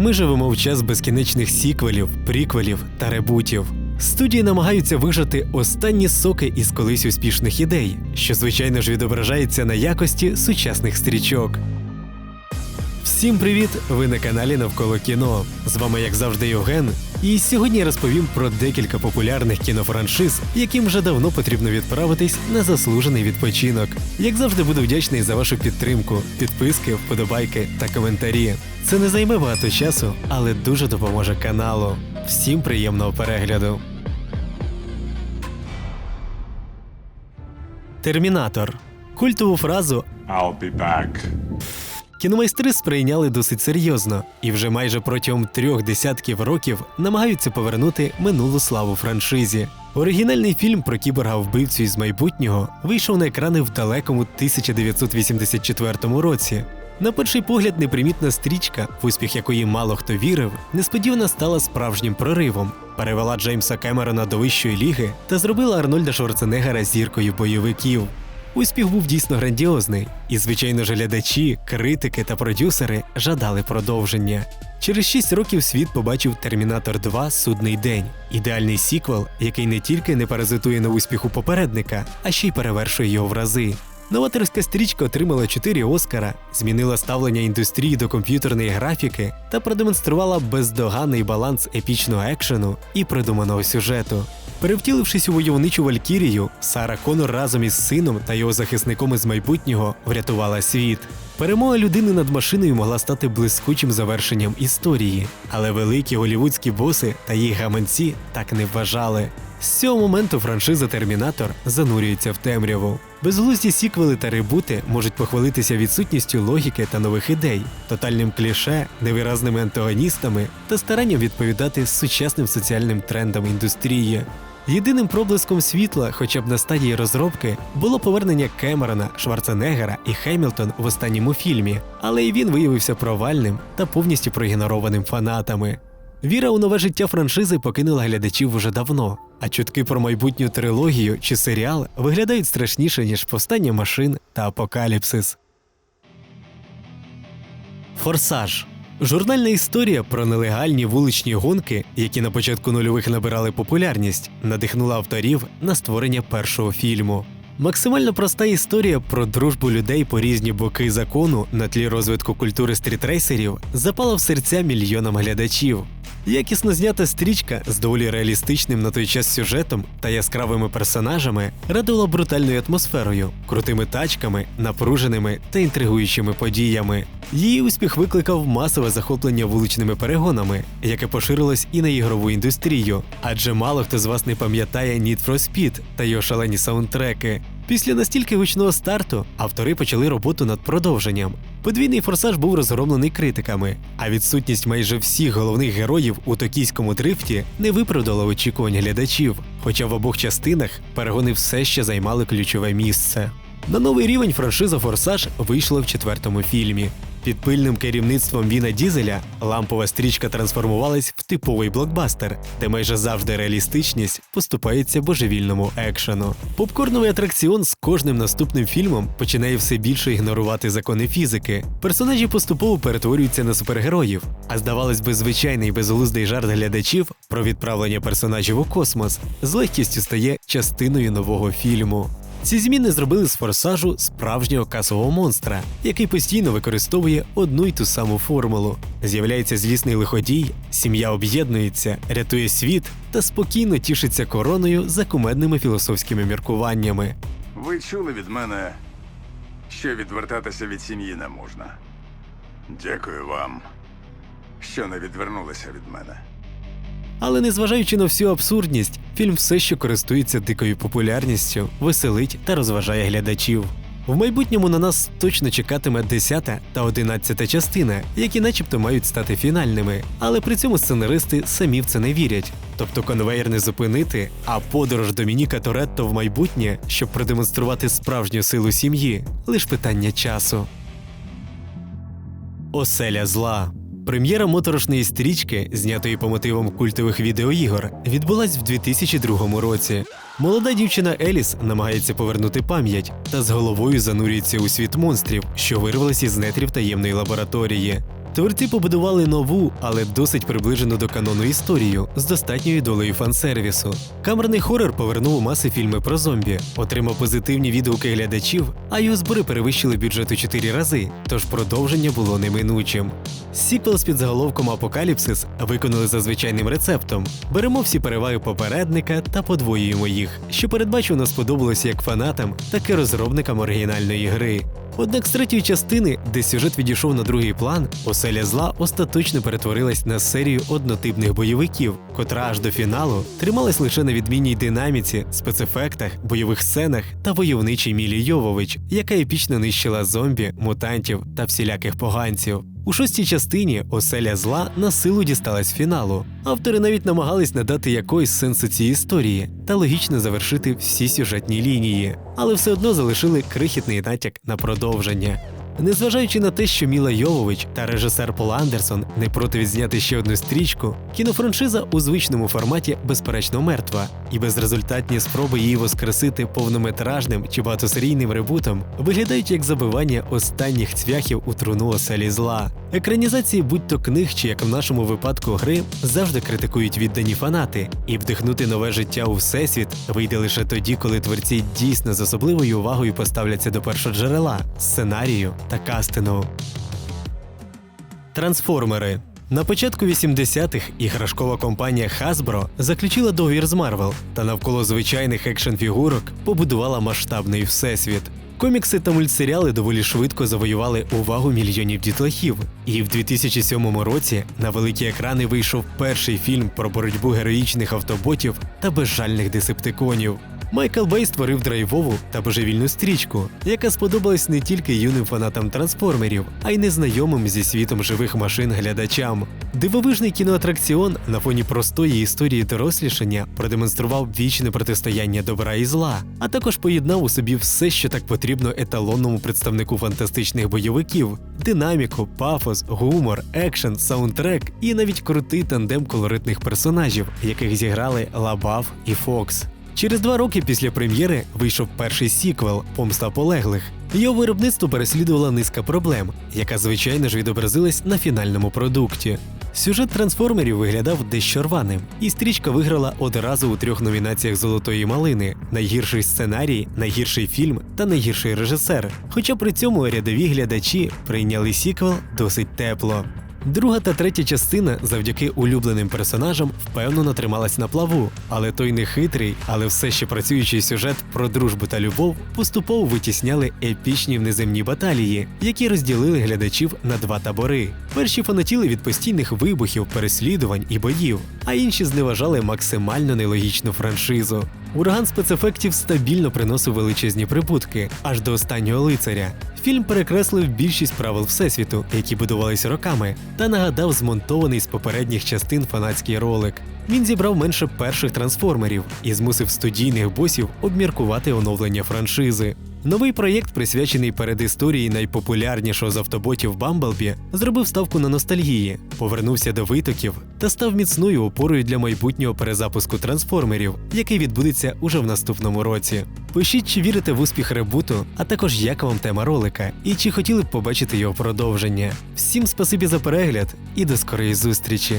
Ми живемо в час безкінечних сіквелів, приквелів та ребутів. Студії намагаються вижати останні соки із колись успішних ідей, що звичайно ж відображається на якості сучасних стрічок. Всім привіт! Ви на каналі Навколо кіно. З вами, як завжди, Євген. І сьогодні я розповім про декілька популярних кінофраншиз, яким вже давно потрібно відправитись на заслужений відпочинок. Як завжди, буду вдячний за вашу підтримку, підписки, вподобайки та коментарі. Це не займе багато часу, але дуже допоможе каналу. Всім приємного перегляду. Термінатор. Культову фразу I'll be back. Кіномайстри сприйняли досить серйозно і вже майже протягом трьох десятків років намагаються повернути минулу славу франшизі. Оригінальний фільм про кіборга вбивцю із майбутнього вийшов на екрани в далекому 1984 році. На перший погляд, непримітна стрічка, в успіх якої мало хто вірив, несподівано стала справжнім проривом, перевела Джеймса Кемерона до вищої ліги та зробила Арнольда Шварценеггера зіркою бойовиків. Успіх був дійсно грандіозний, і, звичайно ж, глядачі, критики та продюсери жадали продовження. Через 6 років світ побачив Термінатор 2 Судний день, ідеальний сіквел, який не тільки не паразитує на успіху попередника, а ще й перевершує його в рази. Новаторська стрічка отримала 4 Оскара, змінила ставлення індустрії до комп'ютерної графіки та продемонструвала бездоганний баланс епічного екшену і придуманого сюжету. Перевтілившись у войовничу Валькірію, Сара Конор разом із сином та його захисником із майбутнього врятувала світ. Перемога людини над машиною могла стати блискучим завершенням історії, але великі голівудські боси та їх гаманці так не вважали. З цього моменту франшиза Термінатор занурюється в темряву. Безглузді сіквели та ребути можуть похвалитися відсутністю логіки та нових ідей, тотальним кліше, невиразними антагоністами та старанням відповідати сучасним соціальним трендам індустрії. Єдиним проблиском світла, хоча б на стадії розробки, було повернення Кемерона, Шварценеггера і Хемілтон в останньому фільмі, але і він виявився провальним та повністю проігнорованим фанатами. Віра у нове життя франшизи покинула глядачів уже давно, а чутки про майбутню трилогію чи серіал виглядають страшніше, ніж повстання машин та апокаліпсис. Форсаж журнальна історія про нелегальні вуличні гонки, які на початку нульових набирали популярність, надихнула авторів на створення першого фільму. Максимально проста історія про дружбу людей по різні боки закону на тлі розвитку культури стрітрейсерів запала в серця мільйонам глядачів. Якісно знята стрічка з доволі реалістичним на той час сюжетом та яскравими персонажами радувала брутальною атмосферою, крутими тачками, напруженими та інтригуючими подіями. Її успіх викликав масове захоплення вуличними перегонами, яке поширилось і на ігрову індустрію, адже мало хто з вас не пам'ятає Need for Speed та його шалені саундтреки. Після настільки гучного старту автори почали роботу над продовженням. Подвійний форсаж був розгромлений критиками, а відсутність майже всіх головних героїв у токійському дрифті не виправдала очікувань глядачів. Хоча в обох частинах перегони все ще займали ключове місце. На новий рівень франшиза Форсаж вийшла в четвертому фільмі. Під пильним керівництвом Віна Дізеля лампова стрічка трансформувалась в типовий блокбастер, де майже завжди реалістичність поступається божевільному екшену. Попкорновий атракціон з кожним наступним фільмом починає все більше ігнорувати закони фізики. Персонажі поступово перетворюються на супергероїв, а здавалось би, звичайний безглуздий жарт глядачів про відправлення персонажів у космос з легкістю стає частиною нового фільму. Ці зміни зробили з форсажу справжнього касового монстра, який постійно використовує одну й ту саму формулу. З'являється злісний лиходій, сім'я об'єднується, рятує світ та спокійно тішиться короною за кумедними філософськими міркуваннями. Ви чули від мене, що відвертатися від сім'ї не можна. Дякую вам, що не відвернулися від мене. Але незважаючи на всю абсурдність, фільм все ще користується дикою популярністю, веселить та розважає глядачів. В майбутньому на нас точно чекатиме 10 та 11 частина, які начебто мають стати фінальними, але при цьому сценаристи самі в це не вірять. Тобто конвейер не зупинити, а подорож Домініка Торетто в майбутнє, щоб продемонструвати справжню силу сім'ї, лиш питання часу. Оселя зла. Прем'єра моторошної стрічки, знятої по мотивам культових відеоігор, відбулась в 2002 році. Молода дівчина Еліс намагається повернути пам'ять та з головою занурюється у світ монстрів, що вирвалися із нетрів таємної лабораторії. Творці побудували нову, але досить приближену до канону історію з достатньою долею фансервісу. Камерний хорор повернув у маси фільми про зомбі, отримав позитивні відгуки глядачів, а його збори перевищили бюджет у 4 рази, тож продовження було неминучим. Сіквел з підзаголовком Апокаліпсис виконали за звичайним рецептом. Беремо всі переваги попередника та подвоюємо їх, що передбачено сподобалося як фанатам, так і розробникам оригінальної гри. Однак з третьої частини, де сюжет відійшов на другий план, оселя зла остаточно перетворилась на серію однотипних бойовиків, котра аж до фіналу трималась лише на відмінній динаміці, спецефектах, бойових сценах та войовничій Мілі Йовович, яка епічно нищила зомбі, мутантів та всіляких поганців. У шостій частині оселя зла на силу дісталась фіналу. Автори навіть намагались надати якоїсь сенсу цій історії та логічно завершити всі сюжетні лінії, але все одно залишили крихітний натяк на продовження. Незважаючи на те, що Міла Йовович та режисер Пол Андерсон не проти відзняти ще одну стрічку, кінофраншиза у звичному форматі безперечно мертва, і безрезультатні спроби її воскресити повнометражним чи багатосерійним ребутом виглядають як забивання останніх цвяхів у труну оселі зла. Екранізації, будь-то книг чи як в нашому випадку гри, завжди критикують віддані фанати, і вдихнути нове життя у всесвіт вийде лише тоді, коли творці дійсно з особливою увагою поставляться до першоджерела, сценарію та кастингу. Трансформери. На початку 80-х іграшкова компанія Hasbro заключила договір з Marvel та навколо звичайних екшн-фігурок побудувала масштабний всесвіт. Комікси та мультсеріали доволі швидко завоювали увагу мільйонів дітлахів. І в 2007 році на великі екрани вийшов перший фільм про боротьбу героїчних автоботів та безжальних десептиконів. Майкл Бей створив драйвову та божевільну стрічку, яка сподобалась не тільки юним фанатам трансформерів, а й незнайомим зі світом живих машин глядачам. Дивовижний кіноатракціон на фоні простої історії дорослішання продемонстрував вічне протистояння добра і зла, а також поєднав у собі все, що так потрібно еталонному представнику фантастичних бойовиків: динаміку, пафос, гумор, екшен, саундтрек і навіть крутий тандем колоритних персонажів, яких зіграли Лабаф і Фокс. Через два роки після прем'єри вийшов перший сіквел Помста полеглих. Його виробництво переслідувала низка проблем, яка звичайно ж відобразилась на фінальному продукті. Сюжет трансформерів виглядав дещо рваним, і стрічка виграла одразу у трьох номінаціях Золотої малини: найгірший сценарій, найгірший фільм та найгірший режисер. Хоча при цьому рядові глядачі прийняли сіквел досить тепло. Друга та третя частина завдяки улюбленим персонажам впевнено трималась на плаву, але той нехитрий, але все ще працюючий сюжет про дружбу та любов поступово витісняли епічні внеземні баталії, які розділили глядачів на два табори. Перші фанатіли від постійних вибухів, переслідувань і боїв, а інші зневажали максимально нелогічну франшизу. Ураган спецефектів стабільно приносив величезні прибутки аж до останнього лицаря. Фільм перекреслив більшість правил всесвіту, які будувалися роками, та нагадав змонтований з попередніх частин фанатський ролик. Він зібрав менше перших трансформерів і змусив студійних босів обміркувати оновлення франшизи. Новий проєкт, присвячений передісторії найпопулярнішого з автоботів Бамблбі, зробив ставку на ностальгії, повернувся до витоків та став міцною опорою для майбутнього перезапуску трансформерів, який відбудеться уже в наступному році. Пишіть, чи вірите в успіх ребуту, а також як вам тема ролика, і чи хотіли б побачити його продовження. Всім спасибі за перегляд і до скорої зустрічі!